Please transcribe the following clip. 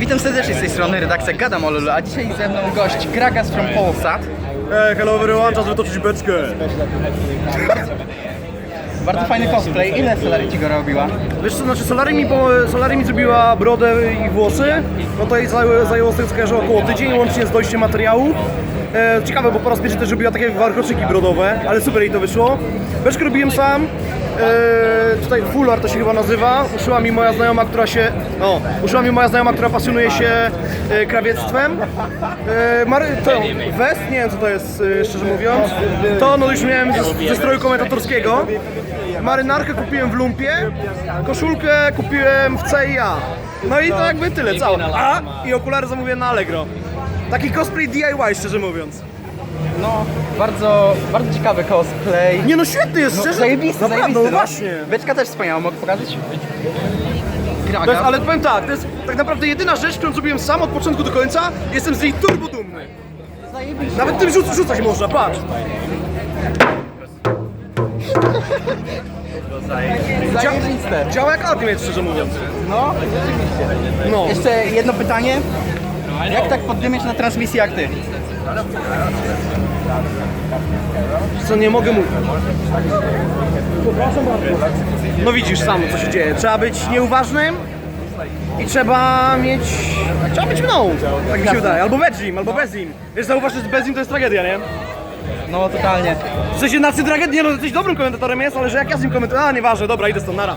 Witam serdecznie z tej strony redakcja Gadam o Lulu, a dzisiaj ze mną gość Gragas from Polsat. Ej, hello everyone, czas wytoczyć beczkę. Bardzo fajny cosplay. Ile Solary ci go robiła? Wiesz co, znaczy Solary mi, Solary mi zrobiła brodę i włosy, no to jej zajęło, zajęło z tego około tydzień, łącznie z dojściem materiału. E, ciekawe, bo po raz pierwszy też robiła takie warkoczyki brodowe, ale super jej to wyszło. Beczkę robiłem sam, e, tutaj fular to się chyba nazywa, uszyła mi moja znajoma, która się, o, uszyła mi moja znajoma, która pasjonuje się e, krawiectwem. E, Mary, to, west, nie wiem co to jest, e, szczerze mówiąc, to no już miałem ze, ze stroju komentatorskiego. Marynarkę kupiłem w lumpie, koszulkę kupiłem w CIA. No i to jakby tyle, całe. A i okulary zamówiłem na Allegro. Taki cosplay DIY, szczerze mówiąc. No, bardzo, bardzo ciekawy cosplay. Nie no, świetny jest, No, szczerze. zajebisty, Naprawdę, zajebisty. no właśnie. Beczka też wspaniała, mogę pokazać? Gragas. To jest, ale powiem tak, to jest tak naprawdę jedyna rzecz, którą zrobiłem sam od początku do końca. Jestem z niej turbo dumny. Zajebiście. Nawet tym rzuc rzucać można, patrz. Zajebiste. Działa jak Ultimate, szczerze mówiąc. No, rzeczywiście. No. Jeszcze jedno pytanie. Jak tak poddymiesz na transmisji jak ty? Co nie mogę mówić. No widzisz sam, co się dzieje. Trzeba być nieuważnym i trzeba mieć... Trzeba być mną, tak mi się wydaje. Albo bez nim, albo bez nim. Wiesz, zauważ, że bez nim to jest tragedia, nie? No, totalnie. W sensie nacy tragedia, no jesteś dobrym komentatorem jest, ale że jak ja z nim komentuję... A, nieważne, dobra, idę stąd, nara.